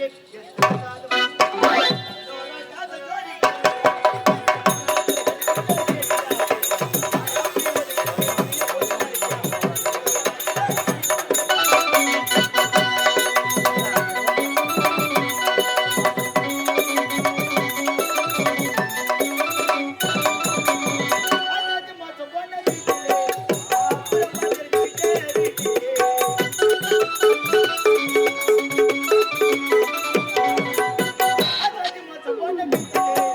Yes, yes. Hey.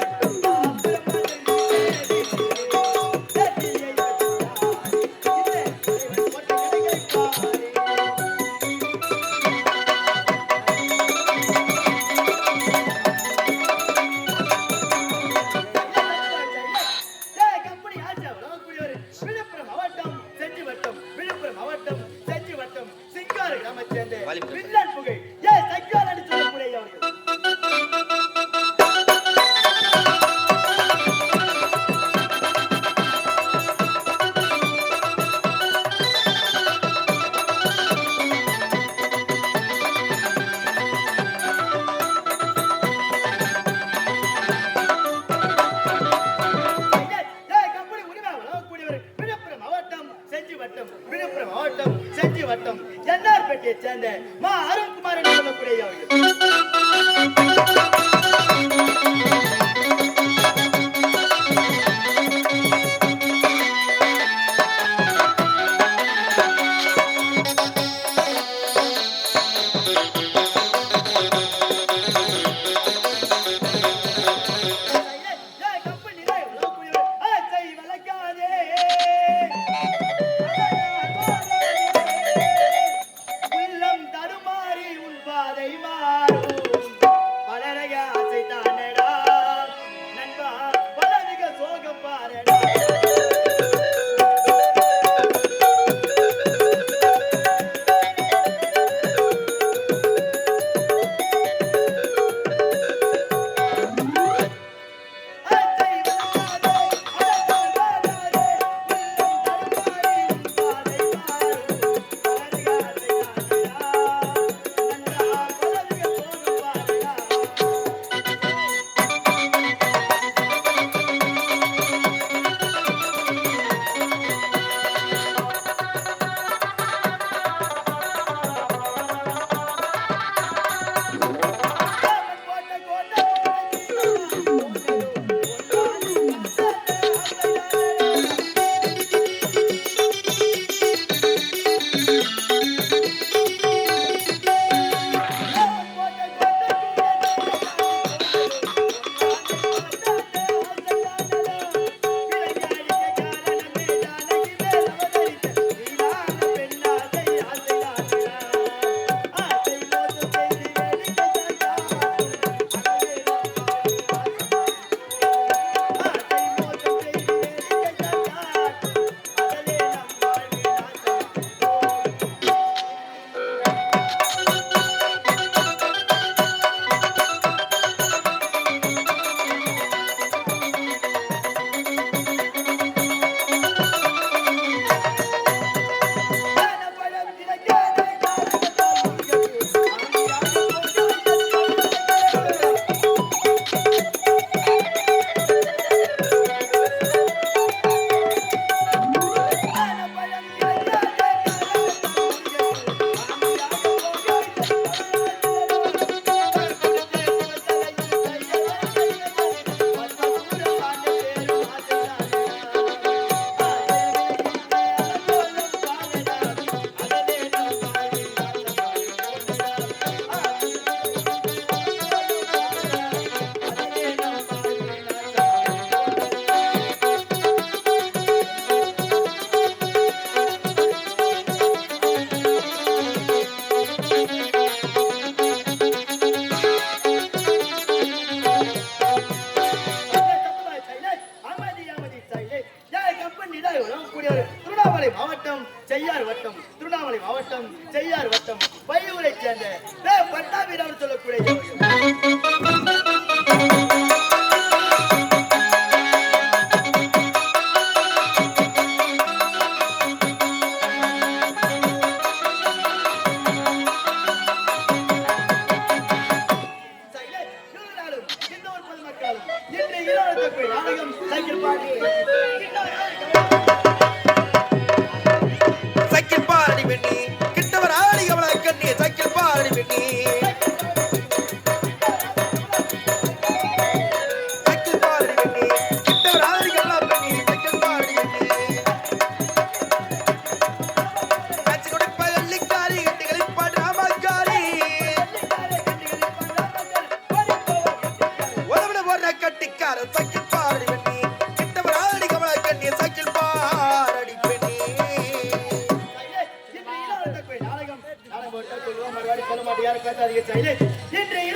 हर कुमार कुड़े जाओगे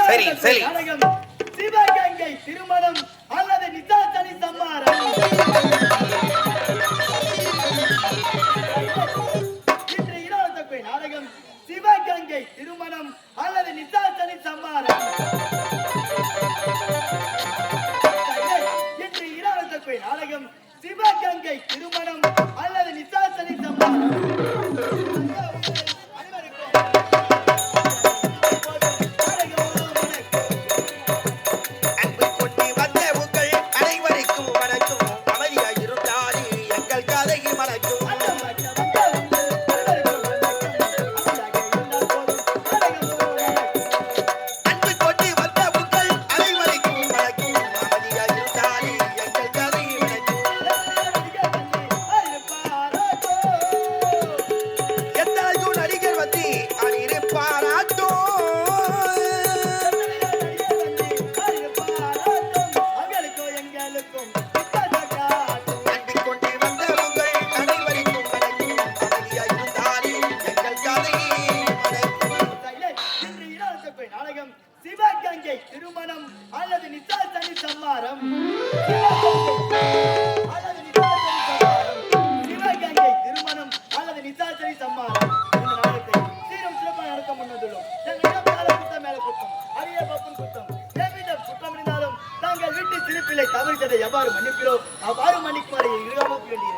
சரி சரி. சிவகங்கை திருமணம் அல்லது நிசாசனி சம்மாரம் இன்று இரவு தொகை சிவகங்கை திருமணம் அல்லது நிசாசனி சம்மாரம் இன்று இரவு தொகை நாடகம் சிவகங்கை திருமணம் நாடகம் சிவகங்கை திருமணம். அல்லது நிசாசனி சம்மாரம் சிவகங்கை திருமணம். அல்லது நிசாசனி சம்மாரம் இந்த நாடகத்தை சீரம் சிறப்பாக மேல குத்தம் அரிய பப்பன் குத்தம் தேவிதம் குற்றம் இருந்தாலும் நாங்கள் எவ்வாறு மன்னிக்கிறோம்? அவ்வாறு மன்னிக்குமாறு இருகாமல் வேண்டியது